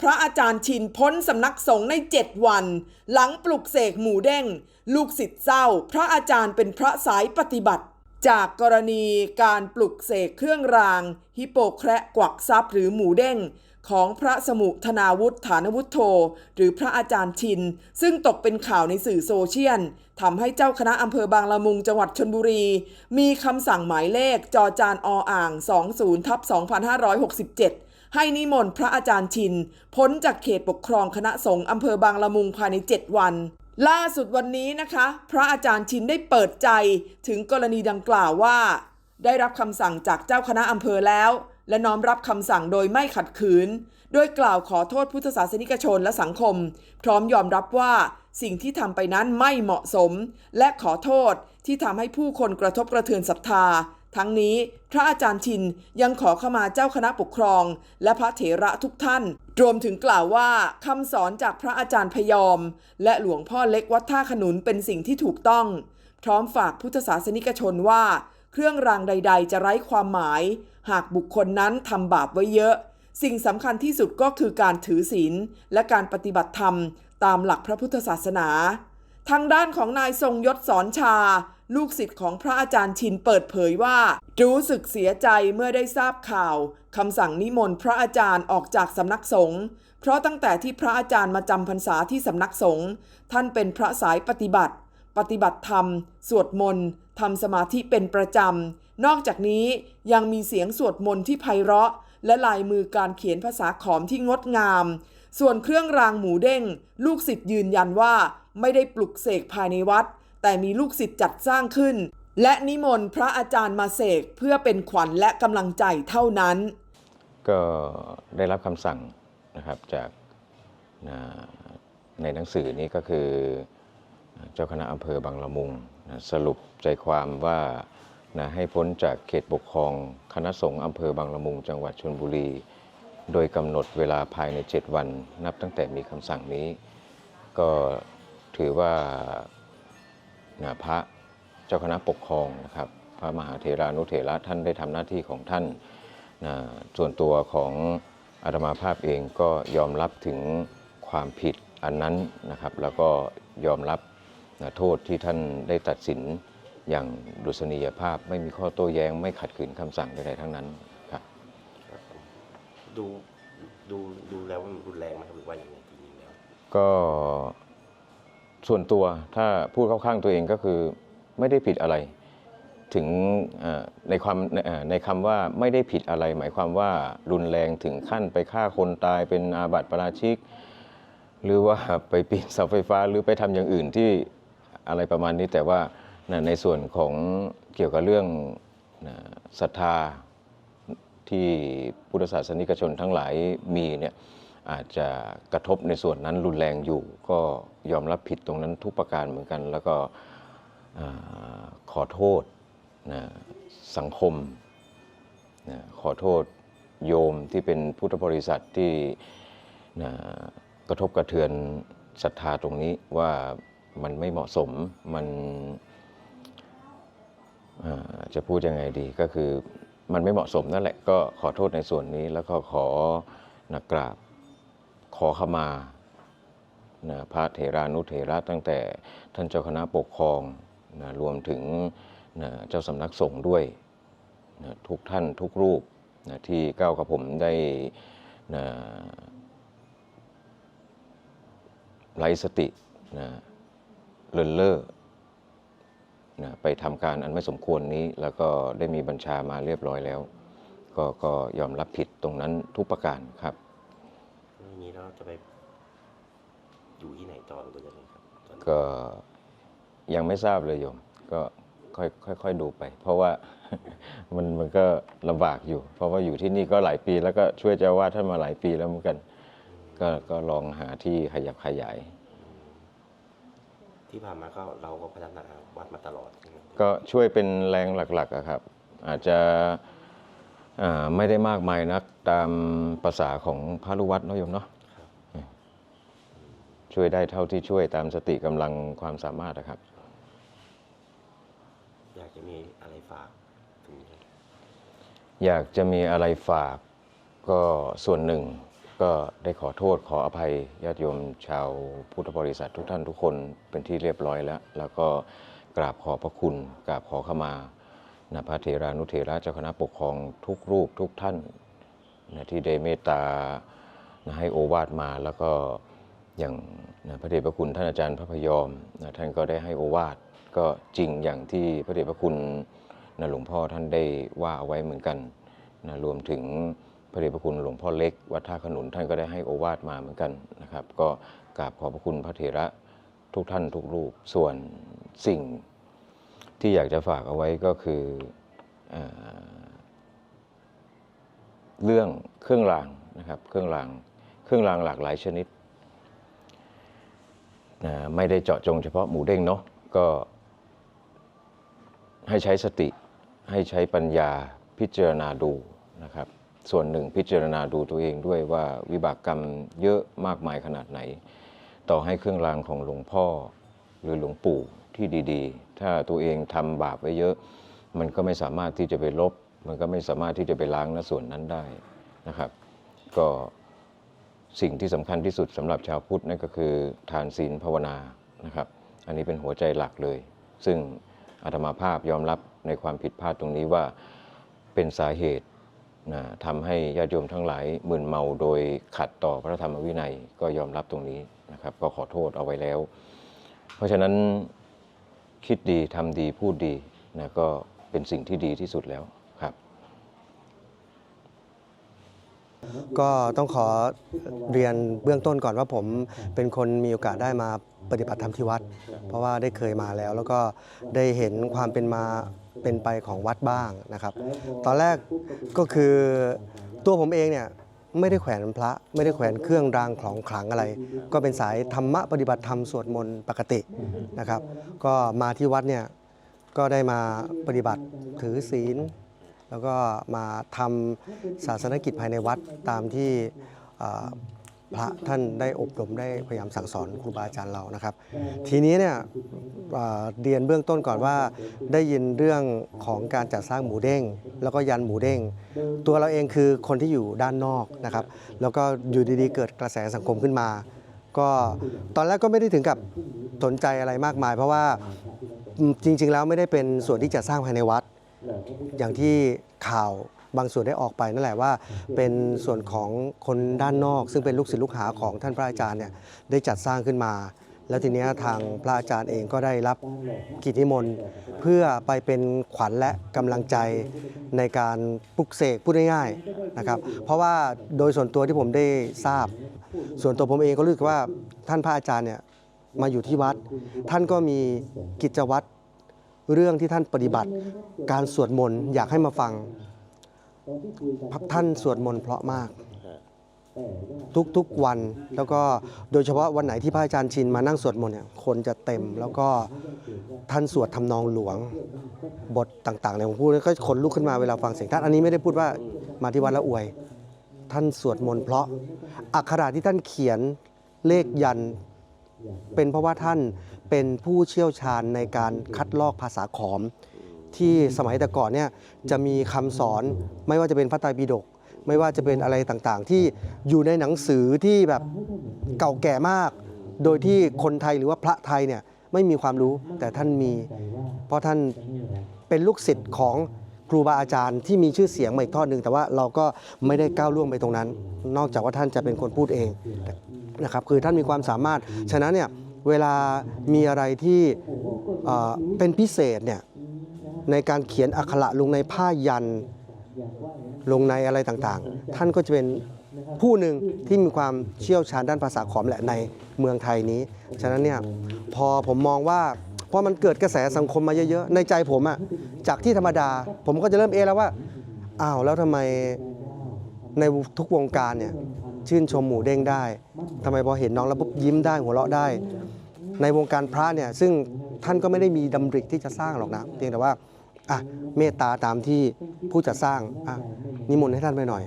พระอาจารย์ชินพ้นสำนักสงฆ์ในเจ็ดวัน หลังปลุกเสกหมูเด้ง ลูกศิษย์เจ้า พระอาจารย์เป็นพระสายปฏิบัติ จากกรณีการปลุกเสกเครื่องราง ฮิปโปแคระกวักทรัพย์หรือหมูเด้ง ของพระสมุธนาวุฒิฐานวุฒโธ หรือพระอาจารย์ชิน ซึ่งตกเป็นข่าวในสื่อโซเชียลทำให้เจ้าคณะอำเภอบางละมุงจังหวัดชนบุรี มีคำสั่งหมายเลขจอจานออ่าง 20ทับ2567 ให้นิมนต์พระอาจารย์ชิน พ้นจากเขตปกครองคณะสงฆ์อำเภอบางละมุงภายใน 7 วัน ล่าสุดวันนี้นะคะ พระอาจารย์ชินได้เปิดใจถึงกรณีดังกล่าวว่า ได้รับคำสั่งจากเจ้าคณะอำเภอแล้ว และน้อมรับคำสั่งโดยไม่ขัดขืนโดยกล่าวขอโทษพุทธศาสนิกชนและสังคม พร้อมยอมรับว่าสิ่งที่ทำไปนั้นไม่เหมาะสม และขอโทษที่ทำให้ผู้คนกระทบกระเทือนศรัทธา ทั้งนี้พระอาจารย์ชินยังขอขมาเจ้าคณะปกครอง และพระเถระทุกท่าน รวมถึงกล่าวว่าคำสอนจากพระอาจารย์พยอม และหลวงพ่อเล็กวัดท่าขนุนเป็นสิ่งที่ถูกต้อง พร้อมฝากพุทธศาสนิกชนว่า เครื่องรางใด ๆ จะไร้ความหมาย หากบุคคลนั้นทำบาปไว้เยอะ สิ่งสำคัญที่สุดก็คือการถือศีลและการปฏิบัติธรรม ตามหลักพระพุทธศาสนา ทางด้านของนายทรงยศสอนชา ลูกศิษย์ของพระอาจารย์ชินเปิดเผยว่า รู้สึกเสียใจเมื่อได้ทราบข่าวคำสั่งนิมนต์พระอาจารย์ออกจากสำนักสงฆ์เพราะตั้งแต่ที่พระอาจารย์มาจำพรรษาที่สำนักสงฆ์ท่านเป็นพระสายปฏิบัติ ปฏิบัติธรรม สวดมนต์ทำสมาธิเป็นประจำ นอกจากนี้ยังมีเสียงสวดมนต์ที่ไพเราะ และลายมือการเขียนภาษาขอมที่งดงาม ส่วนเครื่องรางหมูเด้ง ลูกศิษย์ยืนยันว่าไม่ได้ปลุกเสกภายในวัด แต่มีลูกศิษย์จัดสร้างขึ้น และนิมนต์พระอาจารย์มาเสกเพื่อเป็นขวัญและกำลังใจเท่านั้น ก็ได้รับคำสั่งนะครับจากในหนังสือนี้ก็คือเจ้าคณะอำเภอบางละมุงนะสรุปใจความว่านะให้พ้นจากเขตปกครองคณะสงฆ์อำเภอบางละมุง จังหวัดชลบุรี โดยกำหนดเวลาภายใน 7 วัน นับตั้งแต่มีคำสั่งนี้ ก็ถือว่า นะพระเจ้าคณะปกครองนะครับ พระมหาเถรานุเถระท่านได้ทำหน้าที่ของท่านนะส่วนตัวของอาตมาภาพเองก็ยอมรับถึงความผิดอันนั้นนะครับ แล้วก็ยอมรับนะโทษที่ท่านได้ตัดสินอย่างดุษณียภาพไม่มีข้อโต้แย้งไม่ขัดขืนคำสั่งใดๆทั้งนั้นครับครับผมดูดูดูแล้วมันรุนแรงไหมครับหรือว่าอย่างไรจริงๆแล้วก็ ส่วนตัวถ้าพูดเข้าข้างตัวเองก็คือไม่ได้ผิดอะไร ถึงในความในคำว่าไม่ได้ผิดอะไร หมายความว่ารุนแรงถึงขั้นไปฆ่าคนตายเป็นอาบัติประราชิก หรือว่าไปปีนเสาไฟฟ้าหรือไปทำอย่างอื่นที่อะไรประมาณนี้แต่ว่าในส่วนของเกี่ยวกับเรื่องศรัทธาที่พุทธศาสนิกชนทั้งหลายมีเนี่ย อาจจะกระทบในส่วนนั้นรุนแรงอยู่ ก็ยอมรับผิดตรงนั้นทุกประการเหมือนกัน แล้วก็ขอโทษนะสังคมนะขอโทษโยมที่เป็นพุทธบริษัทที่นะกระทบกระเทือนศรัทธาตรงนี้ว่ามันไม่เหมาะสมมันจะพูดยังไงดีก็คือมันไม่เหมาะสมนั่นแหละก็ขอโทษในส่วนนี้แล้วก็ขอนะกราบ ขอขมานะพระเถรานุเถระตั้งแต่ท่านเจ้าคณะปกครองนะรวมถึงนะเจ้าสำนักสงฆ์ด้วยนะทุกท่านทุกรูปนะที่ก้าวกับผมได้นะไร้สตินะเลินเล่อนะไปทำการอันไม่สมควรนี้ แล้วก็ได้มีบัญชามาเรียบร้อยแล้ว ก็ก็ยอมรับผิดตรงนั้นทุกประการครับ เรื่องนี้เราจะไปอยู่ที่ไหนต่อหรือว่ายังไงครับตอนนี้ก็ยังไม่ทราบเลยโยม ก็ค่อยค่อยค่อยดูไป เพราะว่า มันมันก็ลำบากอยู่ เพราะว่าอยู่ที่นี่ก็หลายปีแล้วก็ช่วยเจ้าอาวาดท่านมาหลายปีแล้วเหมือนกัน ก็ก็ลองหาที่ขยับขยาย ที่ผ่านมาก็เราก็พัฒนาวัดมาตลอดใช่ไหมก็ช่วยเป็นแรงหลักๆอะครับ อาจจะอ่า ไม่ได้มากมายนักตามภาษาของพระลูกวัดเนาะโยมเนาะครับช่วยได้เท่าที่ช่วยตามสติกำลังความสามารถนะครับ อยากจะมีอะไรฝากถึงอยากจะมีอะไรฝากก็ส่วนหนึ่งก็ได้ขอโทษขออภัยญาติโยมชาวพุทธบริษัททุกท่านทุกคนเป็นที่เรียบร้อยแล้ว แล้วก็กราบขอบพระคุณกราบขอขมา นะพระเถรานุเถระเจ้าคณะปกครองทุกรูปทุกท่านนะที่ได้เมตตานะให้โอวาทมาแล้วก็อย่างนะพระเดชพระคุณท่านอาจารย์พระพยอมนะท่านก็ได้ให้โอวาทก็จริงอย่างที่พระเดชพระคุณนะหลวงพ่อท่านได้ว่าเอาไว้เหมือนกันนะรวมถึงพระเดชพระคุณหลวงพ่อเล็กวัดท่าขนุนท่านก็ได้ให้โอวาทมาเหมือนกันนะครับ ก็กราบขอบพระคุณพระเถระทุกท่านทุกรูปส่วนสิ่ง ที่อยากจะฝากเอาไว้ก็คือเอเรื่องเครื่องรางนะครับ เครื่องรางเครื่องรางหลากหลายชนิด ไม่ได้เจาะจงเฉพาะหมูเด้งเนาะก็ให้ใช้สติให้ใช้ปัญญาพิจารณาดูนะครับ ส่วนหนึ่งพิจารณาดูตัวเองด้วยว่าวิบากกรรมเยอะมากมายขนาดไหน ต่อให้เครื่องรางของหลวงพ่อหรือหลวงปู่ ที่ดีๆ ถ้าตัวเองทำบาปไว้เยอะ มันก็ไม่สามารถที่จะไปลบ มันก็ไม่สามารถที่จะไปล้างณส่วนนั้นได้นะครับ ก็สิ่งที่สำคัญที่สุดสำหรับชาวพุทธนั่นก็คือทานศีลภาวนานะครับ อันนี้เป็นหัวใจหลักเลย ซึ่งอาตมาภาพยอมรับในความผิดพลาดตรงนี้ว่าเป็นสาเหตุนะทำให้ญาติโยมทั้งหลายมึนเมาโดยขัดต่อพระธรรมวินัยก็ยอมรับตรงนี้นะครับ ก็ขอโทษเอาไว้แล้ว เพราะฉะนั้น คิดดีทำดีพูดดีนะก็เป็นสิ่งที่ดีที่สุดแล้วครับ ก็ต้องขอเรียนเบื้องต้นก่อนว่าผมเป็นคนมีโอกาสได้มาปฏิบัติธรรมที่วัด เพราะว่าได้เคยมาแล้ว แล้วก็ได้เห็นความเป็นมาเป็นไปของวัดบ้างนะครับ ตอนแรกก็คือตัวผมเองเนี่ย ไม่ได้แขวนพระ ไม่ได้แขวนเครื่องรางของขลังอะไร ก็เป็นสายธรรมะปฏิบัติธรรมสวดมนต์ปกตินะครับ ก็มาที่วัดเนี่ยก็ได้มาปฏิบัติถือศีล แล้วก็มาทำศาสนกิจภายในวัดตามที่ พระท่านได้อบรมได้พยายามสั่งสอนครูบาอาจารย์เรานะครับ ทีนี้เนี่ยเเรียนเบื้องต้นก่อนว่าได้ยินเรื่องของการจัดสร้างหมูเด้ง แล้วก็ยันหมูเด้ง ตัวเราเองคือคนที่อยู่ด้านนอกนะครับ แล้วก็อยู่ดีๆ เกิดกระแสสังคมขึ้นมา ก็ตอนแรกก็ไม่ได้ถึงกับสนใจอะไรมากมาย เพราะว่าจริง ๆ แล้วไม่ได้เป็นส่วนที่จะสร้างภายในวัด อย่างที่ข่าว บางส่วนได้ออกไปนั่นแหละว่า เป็นส่วนของคนด้านนอก ซึ่งเป็นลูกศิษย์ลูกหาของท่านพระอาจารย์เนี่ยได้จัดสร้างขึ้นมา แล้วทีเนี้ยทางพระอาจารย์เองก็ได้รับกิจนิมนต์เพื่อไปเป็นขวัญและกำลังใจในการปลุกเสกพูดง่ายๆนะครับ เพราะว่าโดยส่วนตัวที่ผมได้ทราบ ส่วนตัวผมเองก็รู้สึกว่าท่านพระอาจารย์เนี่ยมาอยู่ที่วัด ท่านก็มีกิจวัตรเรื่องที่ท่านปฏิบัติ การสวดมนต์อยากให้มาฟัง ท่านสวดมนต์เพราะมากทุกๆวันแล้วก็โดยเฉพาะวันไหนที่พระอาจารย์ชินมานั่งสวดมนต์เนี่ยคนจะเต็มแล้วก็ท่านสวดทำนองหลวงบทต่างๆในผมพูดก็ขนลุกขึ้นมาเวลาฟังเสียงท่านอันนี้ไม่ได้พูดว่ามาที่วัดแล้วอวย ท่านสวดมนต์เพราะอักขระที่ท่านเขียนเลขยัน เป็นเพราะว่าท่านเป็นผู้เชี่ยวชาญในการคัดลอกภาษาขอม ที่สมัยแต่ก่อนเนี่ยจะมีคำสอนไม่ว่าจะเป็นพระไตรปิฎกไม่ว่าจะเป็นอะไรต่างๆ ที่อยู่ในหนังสือที่แบบเก่าแก่มาก โดยที่คนไทยหรือว่าพระไทยเนี่ยไม่มีความรู้แต่ท่านมี เพราะท่านเป็นลูกศิษย์ของครูบาอาจารย์ที่มีชื่อเสียงมาอีกทอดหนึ่งแต่ว่าเราก็ไม่ได้ก้าวล่วงไปตรงนั้น นอกจากว่าท่านจะเป็นคนพูดเองนะครับคือท่านมีความสามารถ ฉะนั้นเนี่ยเวลามีอะไรที่เอ่อเป็นพิเศษเนี่ย ในการเขียนอักขระลงในผ้ายันลงในอะไรต่างๆ ท่านก็จะเป็นผู้หนึ่งที่มีความเชี่ยวชาญด้านภาษาขอมแหละในเมืองไทยนี้ ฉะนั้นเนี่ยพอผมมองว่าพอมันเกิดกระแสสังคมมาเยอะๆ ในใจผมอะจากที่ธรรมดา ผมก็จะเริ่มเอแล้วว่าอ้าวแล้วทำไมในทุกวงการเนี่ยชื่นชมหมูเด้งได้ทำไมพอเห็นน้องแล้วปุ๊บยิ้มได้หัวเราะได้ ในวงการพระเนี่ยซึ่งท่านก็ไม่ได้มีดำริที่จะสร้างหรอกนะ เพียงแต่ว่า อะเมตตาตามที่ผู้จะสร้างอะนิมนต์ให้ท่านไปหน่อย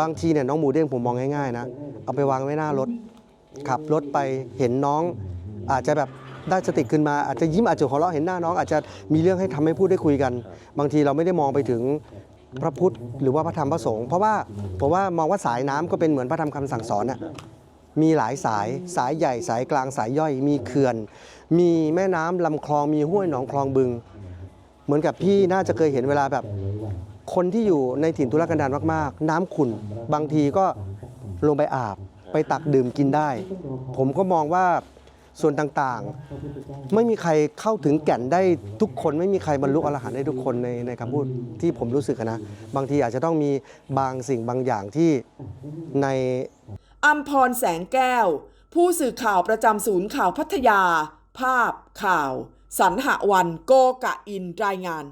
บางทีเนี่ยน้องหมูเด้งผมมองง่ายๆนะ เอาไปวางไว้หน้ารถ ขับรถไปเห็นน้อง อาจจะแบบได้สติขึ้นมาอาจจะยิ้มอาจจะหัวเราะเห็นหน้าน้องอาจจะมีเรื่องให้ทำให้พูดได้คุยกัน บางทีเราไม่ได้มองไปถึงพระพุทธหรือว่าพระธรรมพระสงฆ์เพราะว่าผมว่ามองว่าสายน้ำก็เป็นเหมือนพระธรรมคำสั่งสอนน่ะมีหลายสายสายใหญ่สายกลางสายย่อย มีเขื่อน มีแม่น้ำลำคลองมีห้วยหนองคลองบึง เหมือนกับพี่น่าจะเคยเห็นเวลาแบบ คนที่อยู่ในถิ่นทุรกันดารมากๆ น้ำขุ่นบางทีก็ลงไปอาบไปตักดื่มกินได้ ผมก็มองว่าส่วนต่างๆ ไม่มีใครเข้าถึงแก่นได้ทุกคน ไม่มีใครบรรลุอรหันต์ได้ทุกคนในในคำพูดที่ผมรู้สึกนะ บางทีอาจจะต้องมีบางสิ่งบางอย่างที่ในอัมพรแสงแก้ว ผู้สื่อข่าวประจำศูนย์ข่าวพัทยา ภาพข่าว สันหวันโกกะอินรายงาน